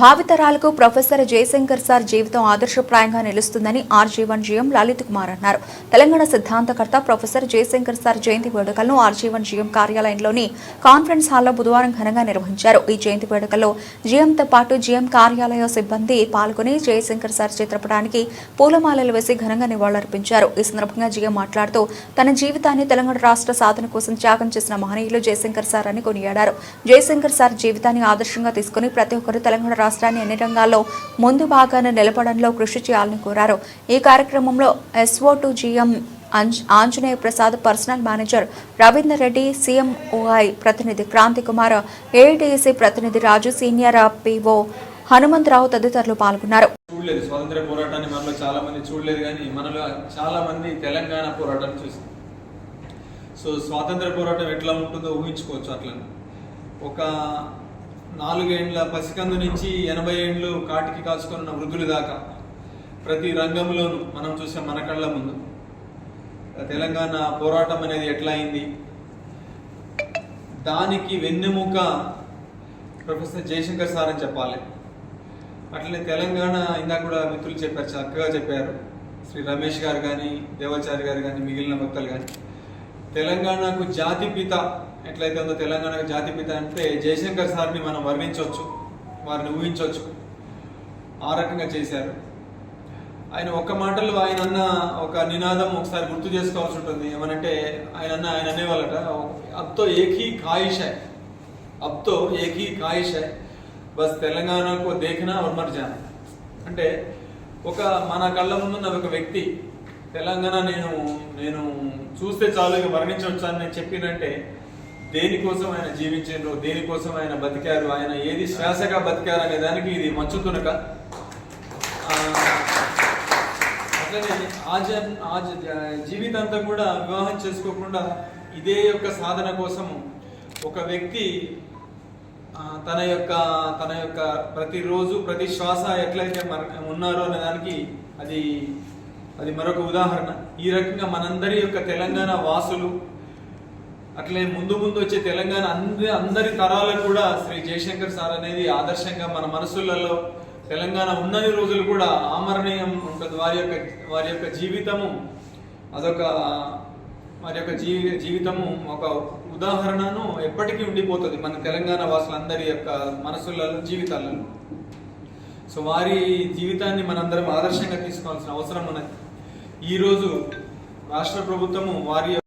భావితరాలకు professor Jayashankar sir జీవితం ఆదర్శప్రాయంగా నిలుస్తుందని ఆర్జీవన్ జీఎం లలిత్ కుమార్ అన్నారు. తెలంగాణ సిద్ధాంతకర్త ప్రొఫెసర్ జయశంకర్ సార్ జయంతి వేడుకలను ఆర్జీవన్ జీఎం కార్యాలయంలోని కాన్ఫరెన్స్ హాల్లో బుధవారం ఘనంగా నిర్వహించారు. ఈ జయంతి వేడుకల్లో జీఎంతో పాటు జీఎం కార్యాలయ సిబ్బంది పాల్గొని జయశంకర్ సార్ చిత్రపటానికి పూలమాలలు వేసి ఘనంగా నివాళులర్పించారు. ఈ సందర్భంగా జీఎం మాట్లాడుతూ తన జీవితాన్ని తెలంగాణ రాష్ట్ర సాధన కోసం త్యాగం చేసిన మహనీయులు జయశంకర్ సార్ అని కొనియాడారు. జయశంకర్ సార్ జీవితాన్ని ఆదర్శంగా తీసుకుని ప్రతి ఒక్కరూ తెలంగాణ రాష్ట్రాన్ని అన్ని రంగాల్లో ముందు భాగాన నిలపడంలో కృషి చేయాలని కోరారు. ఈ కార్యక్రమంలో S O to G M Anjaneya Prasad personal manager Ravinder Reddy C M O I ప్రతినిధి క్రాంతి కుమార్ ఏడీసీ ప్రతినిధి రాజు సీనియర్ పిఓ హనుమంతరావు తదితరులు పాల్గొన్నారు. చూడలేదు. స్వాతంత్ర పోరాటాన్ని మనలో చాలా మంది చూడలేదు కానీ మనలో చాలా మంది తెలంగాణ పోరాటాన్ని చూసింది సో స్వాతంత్ర పోరాటం ఎట్లా ఉంటుందో ఊహించుకోవచ్చు అట్లా ఒక నాలుగేండ్ల పసికందు నుంచి ఎనభై ఏండ్లు కాటికి కాచుకున్న వృద్ధులు దాకా ప్రతి రంగంలోనూ మనం చూసే మన కళ్ళ ముందు. తెలంగాణ పోరాటం అనేది ఎట్లా అయింది దానికి వెన్నెముక ప్రొఫెసర్ జయశంకర్ సార్ అని చెప్పాలి. అట్లనే తెలంగాణ ఇందాక కూడా మిత్రులు చెప్పారు చక్కగా చెప్పారు. శ్రీ రమేష్ గారు కానీ దేవాచారి గారు కానీ మిగిలిన భక్తులు కానీ తెలంగాణకు జాతిపిత ఎట్లయితే ఉందో తెలంగాణకు జాతిపిత అంటే జయశంకర్ సార్ని మనం వర్ణించవచ్చు వారిని ఊహించవచ్చు. ఆ రకంగా చేశారు. ఆయన ఒక్క మాటలు ఆయన అన్న ఒక నినాదం ఒకసారి గుర్తు చేసుకోవాల్సి ఉంటుంది. ఏమనంటే ఆయన అన్న ఆయన అనేవాళ్ళట అబ్తో ఏకీ కాయిష అప్తో అబ్తో ఏకీ కాయిష బస్ తెలంగాణకు దేఖనా ఉన్మర్ అంటే ఒక మన కళ్ళ ముందున్న ఒక వ్యక్తి తెలంగాణ నేను నేను చూస్తే చాలు వర్ణించవచ్చు మరణించవచ్చు అని నేను చెప్పినంటే దేనికోసం ఆయన జీవించారు దేనికోసం ఆయన బతికారు? ఆయన ఏది శ్వాసగా బతికారు అనే దానికి ఇది మంచు తునక. అట్లనే ఆజ ఆజ జీవితంతా కూడా వివాహం చేసుకోకుండా ఇదే యొక్క సాధన కోసము ఒక వ్యక్తి తన యొక్క తన యొక్క ప్రతిరోజు ప్రతి శ్వాస ఎట్లయితే మన ఉన్నారో అనే దానికి అది అది మరొక ఉదాహరణ. ఈ రకంగా మనందరి యొక్క తెలంగాణ వాసులు అట్లే ముందు ముందు వచ్చే తెలంగాణ అందరి అందరి తరాలకు కూడా శ్రీ జయశంకర్ సార్ అనేది ఆదర్శంగా మన మనసులలో తెలంగాణ ఉన్నన్ని రోజులు కూడా ఆమరణీయం ఉంటుంది వారి యొక్క వారి యొక్క జీవితము అదొక వారి యొక్క జీ జీవితము ఒక ఉదాహరణను ఎప్పటికీ ఉండిపోతుంది మన తెలంగాణ వాసులందరి యొక్క మనసులలో జీవితాలలో. సో వారి జీవితాన్ని మనందరం ఆదర్శంగా తీసుకోవాల్సిన అవసరం ఉన్నది. ఈరోజు రాష్ట్ర ప్రభుత్వము వారి